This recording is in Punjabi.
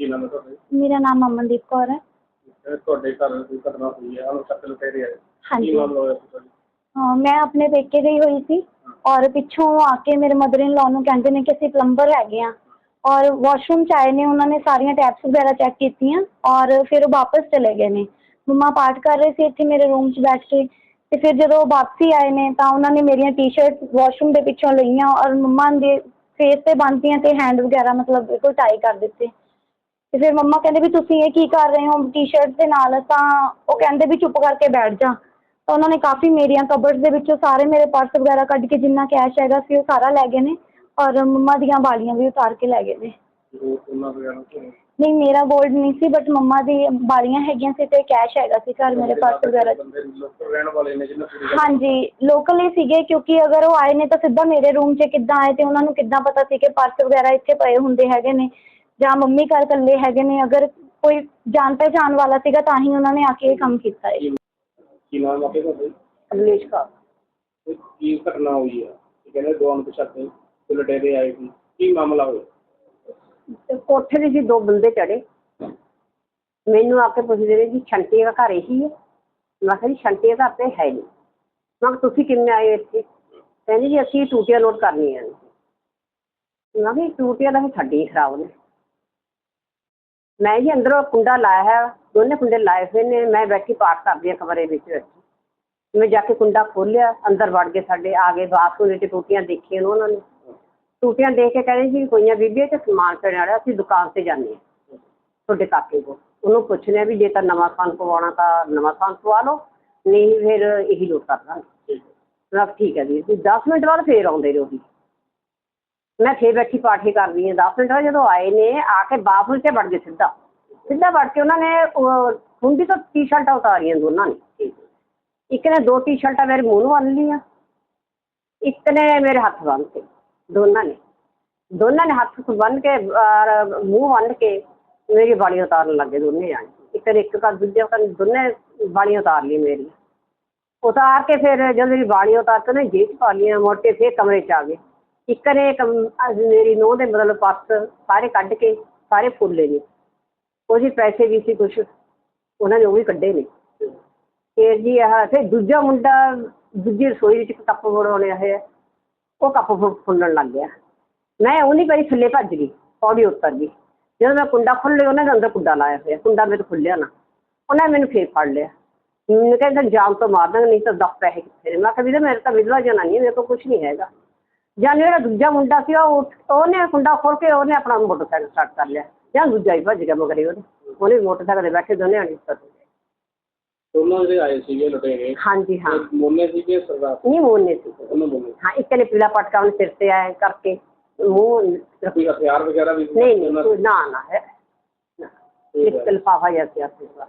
ਕੀ ਨਾਮ ਹੈ ਤੁਹਾਡਾ ਮੇਰਾ ਨਾਮ ਅਮਨਦੀਪ ਕੌਰ ਹੈ। ਇਹ ਤੁਹਾਡੇ ਘਰ ਕੋਈ ਘਟਨਾ ਹੋਈ ਹੈ? ਉਹਨੂੰ ਚੱਕ ਲੁਟੇਰੇ ਆਏ। ਹਾਂਜੀ। ਕੀ ਮਾਮਲਾ ਹੋਇਆ ਸੀ ਤੁਹਾਡਾ? ਹਾਂ, ਮੈਂ ਆਪਣੇ ਪੇਕੇ ਗਈ ਹੋਈ ਸੀ ਔਰ ਪਿੱਛੋਂ ਆ ਕੇ ਮੇਰੇ ਮਦਰ ਇਨ ਲਾ ਨੂੰ ਕਹਿੰਦੇ ਨੇ ਕਿ ਅਸੀਂ ਪਲੰਬਰ ਹੈਗੇ ਆ ਔਰ ਵਾਸ਼ਰੂਮ ਚ ਆਏ ਨੇ ਉਹਨਾਂ ਨੇ ਸਾਰੀਆਂ ਟੈਪਸ ਵਗੈਰਾ ਚੈੱਕ ਕੀਤੀਆਂ ਔਰ ਫਿਰ ਉਹ ਵਾਪਸ ਚਲੇ ਗਏ ਨੇ। ਮੰਮਾ ਪਾਠ ਕਰ ਰਹੇ ਸੀ ਇੱਥੇ ਮੇਰੇ ਰੂਮ 'ਚ ਬੈਠ ਕੇ ਤੇ ਫਿਰ ਜਦੋਂ ਉਹ ਵਾਪਸੀ ਆਏ ਨੇ ਤਾਂ ਉਹਨਾਂ ਨੇ ਮੇਰੀਆਂ ਟੀ-ਸ਼ਰਟ ਵਾਸ਼ਰੂਮ ਦੇ ਪਿੱਛੋਂ ਲਈਆਂ ਔਰ ਮੰਮਾ ਦੇ ਫੇਸ ਤੇ ਬੰਨ੍ਹਤੀਆਂ ਤੇ ਹੈਂਡ ਵਗੈਰਾ ਮਤਲਬ ਬਿਲਕੁਲ ਟਾਈ ਕਰ ਦਿੱਤੇ। ਤੇ ਫਿਰ ਮੰਮਾ ਕਹਿੰਦੇ ਵੀ ਤੁਸੀਂ ਇਹ ਕੀ ਕਰ ਰਹੇ ਹੋ? ਟੀ-ਸ਼ਰਟ ਦੇ ਨਾਲ ਤਾਂ ਉਹ ਕਹਿੰਦੇ ਵੀ ਚੁੱਪ ਕਰਕੇ ਬੈਠ ਜਾ। ਤਾਂ ਉਹਨਾਂ ਨੇ ਕਾਫੀ ਮੇਰੀਆਂ ਕਬਰਸ ਦੇ ਵਿੱਚੋਂ ਸਾਰੇ ਮੇਰੇ ਪਰਸ ਵਗੈਰਾ ਕੱਢ ਕੇ ਜਿੰਨਾ ਕੈਸ਼ ਹੈਗਾ ਸੀ ਉਹ ਸਾਰਾ ਲੈ ਗਏ ਨੇ ਔਰ ਮੰਮਾ ਦੀਆਂ ਵਾਲੀਆਂ ਵੀ ਉਤਾਰ ਕੇ ਲੈ ਗਏ ਨੇ। ਉਹ ਉਹਨਾਂ ਵਗੈਰਾ ਤੋਂ ਨਹੀਂ ਮੇਰਾ 골ਡ ਨਹੀਂ ਸੀ ਬਟ ਮੰਮਾ ਦੀ ਵਾਲੀਆਂ ਹੈਗੀਆਂ ਸੀ ਤੇ ਕੈਸ਼ ਹੈਗਾ ਸੀ ਘਰ ਮੇਰੇ ਪਰਸ ਵਗੈਰਾ 'ਚ। ਬੰਦੇ ਲੋਕਲ ਰਹਿਣ ਵਾਲੇ ਨੇ ਜਿਹਨਾਂ ਪੂਰੀ ਹਾਂਜੀ ਲੋਕਲ ਹੀ ਸੀਗੇ ਕਿਉਂਕਿ ਅਗਰ ਉਹ ਆਏ ਨੇ ਤਾਂ ਸਿੱਧਾ ਮੇਰੇ ਰੂਮ 'ਚ ਕਿੱਦਾਂ ਆਏ ਤੇ ਉਹਨਾਂ ਨੂੰ ਕਿੱਦਾਂ ਪਤਾ ਸੀ ਕਿ ਪਰਸ ਵਗੈਰਾ ਇੱਥੇ ਪਏ ਹੁੰਦੇ ਹੈਗੇ ਨੇ। ਜਾਂ ਮੰਮੀ ਘਰ ਇਕੱਲੇ ਹੈਗੇ ਨੇ ਅਗਰ ਕੋਈ ਜਾਣ ਪਹਿਚਾਣ ਵਾਲਾ ਸੀਗਾ ਤਾਂ ਹੀ ਉਹਨਾਂ ਨੇ ਆ ਕੇ ਇਹ ਕੰਮ ਕੀਤਾ ਹੈ। ਕੀ ਨਾਮ ਆਪੇ ਤੁਹਾਡੇ ਅਮਲੇਸ਼ ਕੌਰ। ਇਹ ਕੀ ਘਟਨਾ ਹੋਈ ਹੈ? ਇਹ ਕਹਿੰਦੇ ਦੋ ਅਣਪਛਾਤੇ ਤੇ ਲੁਟੇਰੇ ਆਏ ਸੀ। ਕੀ ਮਾਮਲਾ ਹੋਇਆ? ਤੇ ਕੋਠੇ ਦੇ ਜੀ ਦੋ ਬੰਦੇ ਚੜੇ ਮੈਨੂੰ ਆ ਕੇ ਪੁੱਛਦੇ ਨੇ ਜੀ ਛੰਟੀ ਦਾ ਘਰ ਇਹੀ ਹੈ? ਮੈਂ ਕਿਹਾ ਜੀ ਛੰਟੀ ਦਾ ਘਰ ਤੇ ਹੈ ਨਹੀਂ। ਮੈਂ ਕਿਹਾ ਤੁਸੀਂ ਕਿੰਨੇ ਆਏ ਇੱਥੇ? ਕਹਿੰਦੇ ਜੀ ਅਸੀਂ ਟੂਟੀਆਂ ਲੋਡ ਕਰਨੀਆਂ ਨੇ। ਮੈਂ ਕਿਹਾ ਜੀ ਟੂਟੀਆਂ ਦਾ ਵੀ ਸਾਡੀ ਖਰਾਬ ਨੇ। ਮੈਂ ਜੀ ਅੰਦਰੋਂ ਕੁੰਡਾ ਲਾਇਆ ਹੈ, ਦੋਨੇ ਕੁੰਡੇ ਲਾਏ ਹੋਏ ਨੇ, ਮੈਂ ਬੈਠੀ ਪਾਠ ਕਰਦੀ ਹਾਂ ਕਮਰੇ ਵਿੱਚ। ਬੈਠੀ ਮੈਂ ਜਾ ਕੇ ਕੁੰਡਾ ਖੋਲ੍ਹਿਆ, ਅੰਦਰ ਵੜ ਗਏ ਸਾਡੇ, ਆ ਗਏ ਬਾਥਰੂਮ ਵਿੱਚ, ਟੂਟੀਆਂ ਦੇਖੀਆਂ ਨੇ ਉਹਨਾਂ ਨੇ। ਟੂਟੀਆਂ ਦੇਖ ਕੇ ਕਹਿੰਦੇ ਜੀ ਕੋਈਆਂ ਬੀਬੀ ਤੇ ਸਮਾਨ ਪੈਣ ਵਾਲਾ, ਅਸੀਂ ਦੁਕਾਨ ਤੇ ਜਾਂਦੇ ਹਾਂ। ਤੁਹਾਡੇ ਕਾਕੇ ਕੋਲ। ਉਹਨੂੰ ਪੁੱਛਦੇ ਹਾਂ ਵੀ ਜੇ ਤਾਂ ਨਵਾਂ ਸਮਾਨ ਪਵਾਉਣਾ ਤਾਂ ਨਵਾਂ ਖਾਨ ਪਵਾ ਲਓ, ਨਹੀਂ ਫਿਰ ਇਹੀ ਲੋਟ ਕਰ ਦਾਂਗੇ। ਮੈਂ ਠੀਕ ਹੈ ਜੀ ਤੁਸੀਂ 10 ਮਿੰਟ ਬਾਅਦ ਫੇਰ ਆਉਂਦੇ ਰਹੋ ਜੀ। ਮੈਂ ਫੇਰ ਬੈਠੀ ਪਾਠੀ ਕਰਦੀ ਹਾਂ। 10 ਮਿੰਟ ਬਾਅਦ ਜਦੋਂ ਆਏ ਨੇ, ਆ ਕੇ ਬਾਥਰੂਮ 'ਚ ਵੜ ਗਏ ਸਿੱਧਾ। ਸਿੱਧਾ ਵੜ ਕੇ ਉਹਨਾਂ ਨੇ, ਉਹ ਹੁੰਡੀ ਤੋਂ ਟੀ-ਸ਼ਰਟਾਂ ਉਤਾਰੀਆਂ ਦੋਨਾਂ ਨੇ। ਇੱਕ ਨੇ ਦੋ ਟੀ-ਸ਼ਰਟਾਂ ਮੇਰੇ ਮੂੰਹ ਨੂੰ ਬੰਨ ਲਈਆਂ। ਇੱਕ ਨੇ ਮੇਰੇ ਹੱਥ ਬੰਨ ਤੇ, ਦੋਨਾਂ ਨੇ। ਦੋਨਾਂ ਨੇ ਹੱਥ ਬੰਨ ਕੇ ਮੂੰਹ ਬੰਨ ਕੇ ਮੇਰੀ ਵਾਲੀ ਉਤਾਰਨ ਲੱਗੇ ਦੋਨੇ ਜਾਣੇ। ਇੱਕ ਨੇ ਇੱਕ ਕਰ ਦੂਜੇ ਕਰ ਦੋਨੇ ਬਾਲੀ ਉਤਾਰ ਲਈ ਮੇਰੀ ਉਤਾਰ ਕੇ ਫਿਰ ਜਦੋਂ ਮੇਰੀ ਵਾਲੀ ਉਤਾਰ ਕੇ ਨੇ ਜੇਬ 'ਚ ਪਾ ਲਈਆਂ, ਮੋਟੇ ਫੇਰ ਕਮਰੇ 'ਚ ਆ ਗਏ। ਇੱਕ ਨੇ ਮੇਰੀ ਨੂੰਹ ਦੇ ਮਤਲਬ ਪਰਸ ਸਾਰੇ ਕੱਢ ਕੇ ਸਾਰੇ ਫੁੱਲੇ ਨੇ। ਉਹਦੇ ਪੈਸੇ ਵੀ ਸੀ ਕੁਛ, ਉਹਨਾਂ ਨੇ ਉਹ ਵੀ ਕੱਢੇ ਨੇ। ਫਿਰ ਜੀ ਆਹ, ਫਿਰ ਦੂਜਾ ਮੁੰਡਾ ਦੂਜੀ ਰਸੋਈ ਵਿੱਚ ਕੱਪ ਬਣਾਉਣੇ ਆਏ ਉਹ ਕੱਪ ਫੁ- ਫੁੱਲਣ ਲੱਗ ਗਿਆ। ਮੈਂ ਉਹ ਨਹੀਂ ਪਈ ਥੱਲੇ ਭੱਜ ਗਈ, ਪੌੜੀ ਉੱਤਰ ਗਈ। ਜਦੋਂ ਮੈਂ ਕੁੰਡਾ ਖੁੱਲੇ ਉਹਨਾਂ ਦੇ ਅੰਦਰ ਕੁੰਡਾ ਲਾਇਆ ਹੋਇਆ। ਕੁੰਡਾ ਮੇਰੇ ਖੁੱਲਿਆ ਨਾ। ਉਹਨਾਂ ਨੇ ਮੈਨੂੰ ਫੇਰ ਫੜ ਲਿਆ। ਮੈਨੂੰ ਕਹਿੰਦਾ ਜਾਮ ਤੋਂ ਮਾਰ ਦਾਂਗੇ, ਨਹੀਂ ਤਾਂ ਦਸ ਪੈਸੇ ਕਿੱਥੇ ਨੇ? ਮੈਂ ਕਿਹਾ, ਵੀਰੇ, ਮੇਰੇ ਤਾਂ ਵਿਧਵਾ ਜਨਾਨੀ ਹੈ, ਮੇਰੇ ਕੋਲ ਕੁਝ ਨਹੀਂ ਹੈਗਾ। ਜਾਂ ਜਿਹੜਾ ਦੂਜਾ ਮੁੰਡਾ ਸੀ ਉਹ ਉੱਠ- ਉਹਨੇ ਕੁੰਡਾ ਖੋਲ ਕੇ ਉਹਨੇ ਆਪਣਾ ਮੋਟਰਸਾਈਕਲ ਸਟਾਰਟ ਕਰ ਲਿਆ। ਜਾਂ ਦੂਜਾ ਹੀ ਭੱਜ ਗਿਆ ਮਗਰੇ ਉਹਦੇ। ਉਹਨੇ ਵੀ ਮੋਟਰਸਾਈਕਲ ਤੇ ਬੈਠੇ ਦੋਨੇ ਆਣੇ ਦੋਨੋਂ ਜਿਹੜੇ ਆਏ ਸੀਗੇ ਲੁਟੇਰੇ ਹਾਂਜੀ ਹਾਂ। ਇਹ ਮੋਨੇ ਸੀਗੇ ਸਰਦਾਰ? ਨਹੀਂ ਮੋਨੇ ਸੀ ਉਹਨਾਂ ਦੋਨੇ ਹਾਂ ਇੱਕ ਨੇ ਪੀਲਾ ਪਟਕਾ ਉਹਨੇ ਸਿਰ ਤੇ ਆਇਆ ਕਰਕੇ ਮੂੰਹ ਕੋਈ ਹਥਿਆਰ ਵਗੈਰਾ ਵੀ ਸੀ ਨਹੀਂ ਨਹੀਂ ਉਹਨਾਂ ਕੋਈ ਨਾ ਨਾ ਹੈ। ਨਾ। ਠੀਕ ਇੱਕ ਹੈ। ਲਿਫਾਫਾ ਜਿਹਾ ਸੀ ਆਪਣੇ ਕੋਲ